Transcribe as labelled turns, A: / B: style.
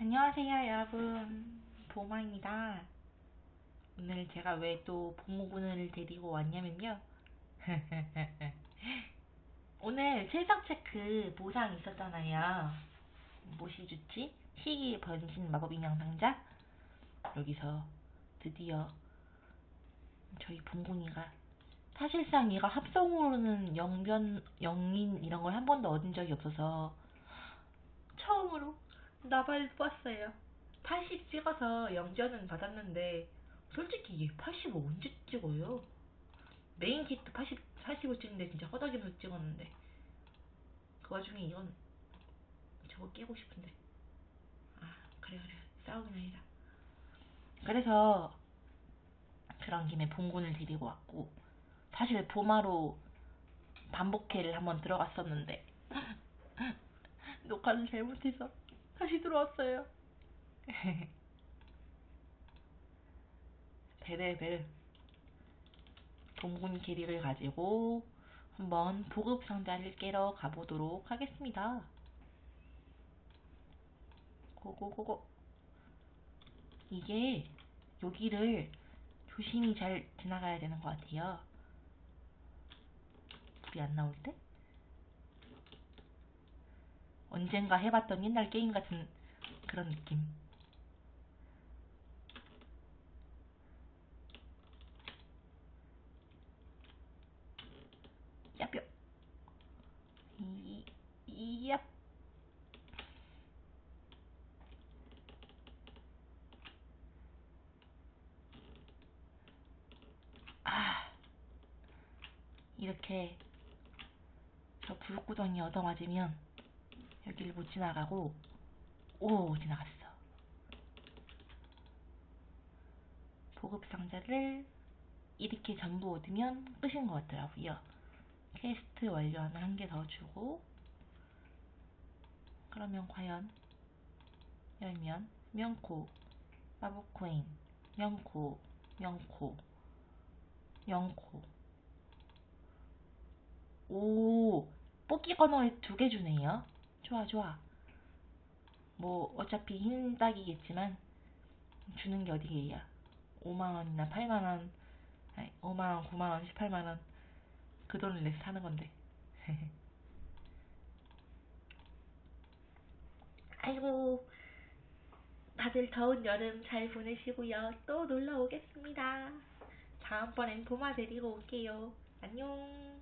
A: 안녕하세요 여러분. 보마입니다. 오늘 제가 왜 또 보모군을 데리고 왔냐면요. 오늘 실적 체크 보상 있었잖아요. 좋지? 희귀 번신 마법 인형 상자? 여기서 드디어 저희 봉군이가 사실상 얘가 합성으로는 영변 영인 이런 걸 한 번도 얻은 적이 없어서 처음으로 나발 뽑았어요. 80 찍어서 영전은 받았는데 솔직히 얘85 언제 찍어요? 메인 키트 80, 85 찍는데 진짜 허덕이면서 찍었는데 그 와중에 이건 저거 깨고 싶은데 아 그래 그래 싸우긴 아니다 그래서 그런 김에 봉군을 데리고 왔고 사실 보마로 반복회를 한번 들어갔었는데 녹화를 잘못해서 다시 들어왔어요. 베레벨 동군 기릭을 가지고 한번 보급 상자를 깨러 가보도록 하겠습니다. 고고고고 이게 여기를 조심히 잘 지나가야 되는 것 같아요. 불이 안 나올 때? 언젠가 해봤던 옛날 게임 같은 그런 느낌. 야뼈. 이, 이, 야. 아. 이렇게 저 불구덩이 얻어맞으면 여기를 못 지나가고 오 지나갔어. 보급 상자를 이렇게 전부 얻으면 끝인 것 같더라고요. 퀘스트 완료 하나 한 개 더 주고 그러면 과연 열면 명코 마법코인 명코 명코 명코. 오 뽑기 건어에 두 개 주네요 좋아 좋아. 뭐 어차피 흰 딱이겠지만 주는 게 어디게야? 5만원이나 8만원 아니 5만원 9만원 18만원. 그 돈을 내서 사는 건데. 아이고 다들 더운 여름 잘 보내시고요. 또 놀러 오겠습니다. 다음번엔 보마 데리고 올게요. 안녕